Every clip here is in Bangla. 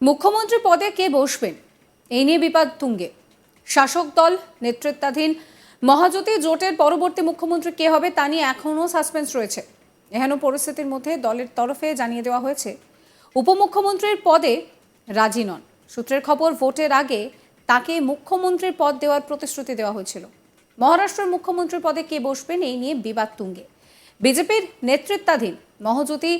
মুখ্যমন্ত্রী পদে কে বসবেন? এই নিয়ে বিবাদ তুঙ্গে। শাসক দল, নেতৃত্বাধীন মহাজ্যোতি জোটের পরবর্তী মুখ্যমন্ত্রী কে হবে তা নিয়ে এখনও সাসপেন্স রয়েছে। এহেন পরিস্থিতির মধ্যে দলের তরফে জানিয়ে দেওয়া হয়েছে, উপমুখ্যমন্ত্রীর পদে রাজি নন। সূত্রের খবর, ভোটের আগে তাকে মুখ্যমন্ত্রীর পদ দেওয়ার প্রতিশ্রুতি দেওয়া হয়েছিল। মহারাষ্ট্রের মুখ্যমন্ত্রীর পদে কে বসবেন এই নিয়ে বিবাদ তুঙ্গে। বিজেপির নেতৃত্বাধীন মহজ্যোতি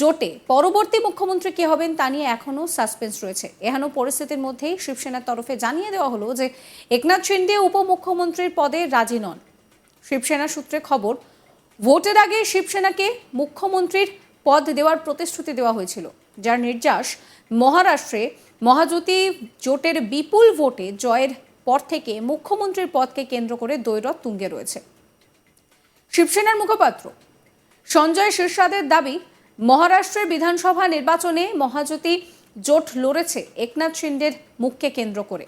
জোটে পরবর্তী মুখ্যমন্ত্রী কে হবেন তা নিয়ে এখনও সাসপেন্স রয়েছে। এহেন পরিস্থিতির মধ্যেই শিবসেনার তরফে জানিয়ে দেওয়া হলো যে, একনাথ শিন্ডে উপমুখ্যমন্ত্রীর পদে রাজি নন। শিবসেনা সূত্রে খবর, ভোটের আগে শিবসেনাকে মুখ্যমন্ত্রীর পদ দেওয়ার প্রতিশ্রুতি দেওয়া হয়েছিল, যার নির্যাস মহারাষ্ট্রে মহাজ্যোতি জোটের বিপুল ভোটে জয়ের পর থেকে মুখ্যমন্ত্রীর পদকে কেন্দ্র করে দৈরথ তুঙ্গে রয়েছে। শিবসেনার মুখপাত্র। সঞ্জয় শীর্ষাদের দাবি, মহারাষ্ট্রের বিধানসভা নির্বাচনে মহাজ্যোতি জোট লড়েছে একনাথ শিন্ডের মুখকে কেন্দ্র করে।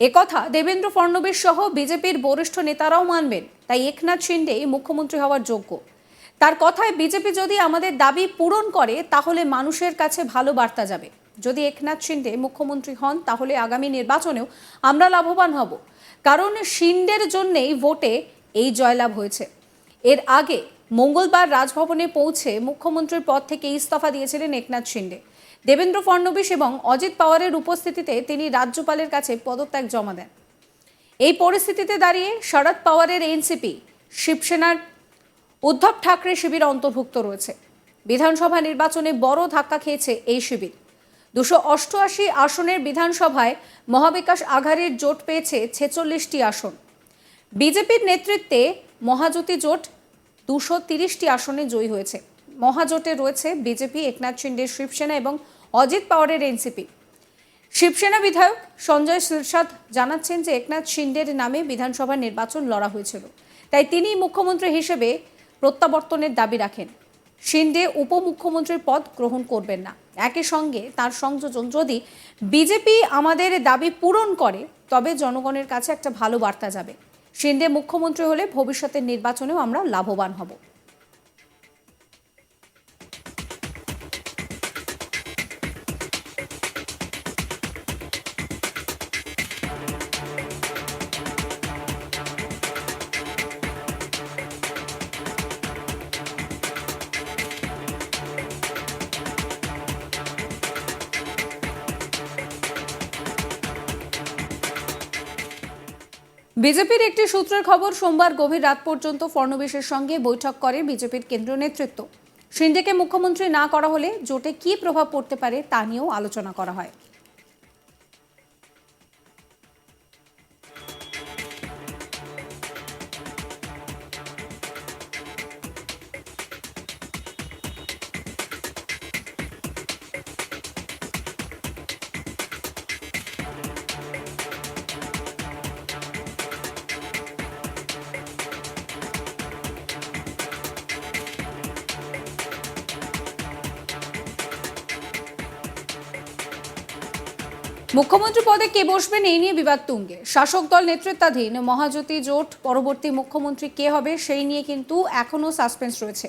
একথা দেবেন্দ্র ফডণবীস সহ বিজেপির বরিষ্ঠ নেতারাও মানবেন, তাই একনাথ শিন্ডে মুখ্যমন্ত্রী হওয়ার যোগ্য। তার কথায় বিজেপি যদি আমাদের দাবি পূরণ করে, তাহলে মানুষের কাছে ভালো বার্তা যাবে। যদি একনাথ শিন্ডে মুখ্যমন্ত্রী হন, তাহলে আগামী নির্বাচনেও আমরা লাভবান হব। কারণ শিন্ডের জন্যেই ভোটে এই জয়লাভ হয়েছে। এর আগে মঙ্গলবার রাজভবনে পৌঁছে মুখ্যমন্ত্রীর পদ থেকে ইস্তফা দিয়েছিলেন একনাথ শিন্ডে। দেবেন্দ্র ফডণবীস এবং অজিত পাওয়ারের উপস্থিতিতে তিনি রাজ্যপালের কাছে পদত্যাগ জমা দেন। এই পরিস্থিতিতে দাঁড়িয়ে শরদ পাওয়ারের এনসিপি, শিবসেনার উদ্ধব ঠাকরে শিবির অন্তর্ভুক্ত রয়েছে। বিধানসভা নির্বাচনে বড় ধাক্কা খেয়েছে এই শিবির। দুশো অষ্টআশি আসনের বিধানসভায় মহাবিকাশ আঘাড়ির জোট পেয়েছে ছেচল্লিশটি আসন। বিজেপির নেতৃত্বে মহাজ্যোতি জোট দুশো তিরিশটি আসনে জয়ী হয়েছে। মহাজোটে রয়েছে বিজেপি, একনাথ শিন্ডের শিবসেনা এবং অজিত পাওয়ারের এনসিপি। শিবসেনা বিধায়ক সঞ্জয় শিরসাদ জানাচ্ছেন যে একনাথ শিন্ডের নামে বিধানসভা নির্বাচন লড়া হয়েছিল। তাই তিনি মুখ্যমন্ত্রী হিসেবে প্রত্যাবর্তনের দাবি রাখেন। শিন্ডে উপমুখ্যমন্ত্রীর পদ গ্রহণ করবেন না। একই সঙ্গে তার সংযোজন যদি বিজেপি আমাদের দাবি পূরণ করে, তবে জনগণের কাছে একটা ভালো বার্তা যাবে। শিন্ডে মুখ্যমন্ত্রী হলে ভবিষ্যতের নির্বাচনেও আমরা লাভবান হব। বিজেপির একটি সূত্রের খবর, সোমবার গভীর রাত পর্যন্ত ফড়নবীশের সঙ্গে বৈঠক করে বিজেপির কেন্দ্রীয় নেতৃত্ব। সিন্ডেকে মুখ্যমন্ত্রী না করা হলে জোটে কি প্রভাব পড়তে পারে তা নিয়েও আলোচনা করা হয়। মুখ্যমন্ত্রী পদে কে বসবেন এই নিয়ে বিবাদ তুঙ্গে। শাসক দল নেতৃত্বাধীন মহাজ্যোতি জোট, পরবর্তী মুখ্যমন্ত্রী কে হবে সেই নিয়ে কিন্তু এখনও সাসপেন্স রয়েছে।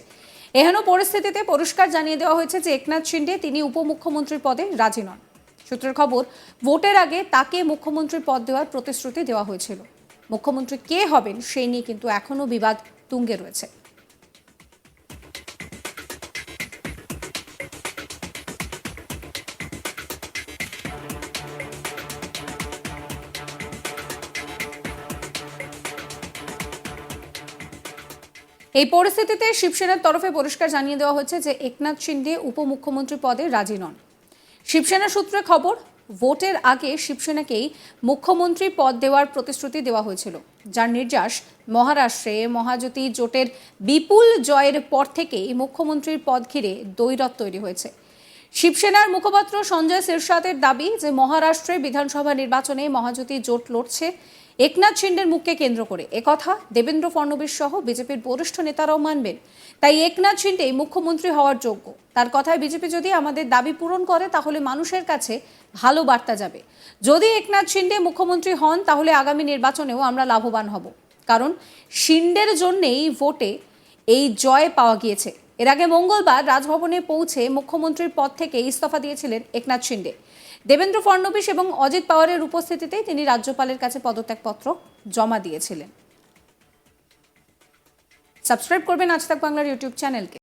এহেন পরিস্থিতিতে পরিষ্কার জানিয়ে দেওয়া হয়েছে যে একনাথ শিন্ডে তিনি উপমুখ্যমন্ত্রীর পদে রাজি নন। সূত্রের খবর, ভোটের আগে তাকে মুখ্যমন্ত্রীর পদ দেওয়ার প্রতিশ্রুতি দেওয়া হয়েছিল। মুখ্যমন্ত্রী কে হবেন সেই নিয়ে কিন্তু এখনও বিবাদ তুঙ্গে রয়েছে। এই পরিস্থিতিতে শিবসেনার তরফে পরিষ্কার জানিয়ে দেওয়া হয়েছে যে একনাথ শিন্ডে উপমুখ্যমন্ত্রী পদে রাজি নন। শিবসেনা সূত্রে খবর, ভোটের আগে শিবসেনাকেই মুখ্যমন্ত্রী পদ দেওয়ার প্রতিশ্রুতি দেওয়া হয়েছিল, যার নির্যাস মহারাষ্ট্রে মহাজ্যোতি জোটের বিপুল জয়ের পর থেকেই মুখ্যমন্ত্রীর পদ ঘিরে দৈরথ তৈরি হয়েছে। শিবসেনার মুখপাত্র সঞ্জয় শিরসাদের দাবি যে মহারাষ্ট্রে বিধানসভা নির্বাচনে মহাজ্যোতি জোট লড়ছে একনাথ শিন্ডের মুখকে কেন্দ্র করে। একথা দেবেন্দ্র ফডণবীস সহ বিজেপির বরিষ্ঠ নেতারাও মানবেন। তাই একনাথ শিন্ডে মুখ্যমন্ত্রী হওয়ার যোগ্য। তার কথায় বিজেপি যদি আমাদের দাবি পূরণ করে, তাহলে মানুষের কাছে ভালো বার্তা যাবে। যদি একনাথ শিন্ডে মুখ্যমন্ত্রী হন, তাহলে আগামী নির্বাচনেও আমরা লাভবান হব। কারণ শিন্ডের জন্যেই ভোটে এই জয় পাওয়া গিয়েছে। এর আগে মঙ্গলবার রাজভবনে পৌঁছে মুখ্যমন্ত্রীর পদ থেকে ইস্তফা দিয়েছিলেন একনাথ শিন্ডে। দেবেন্দ্র ফডনবিস এবং অজিত পাওয়ারের উপস্থিতিতেই তিনি রাজ্যপালের কাছে পদত্যাগপত্র জমা দিয়েছিলেন। সাবস্ক্রাইব করবেন আজ তাক বাংলার ইউটিউব চ্যানেলকে।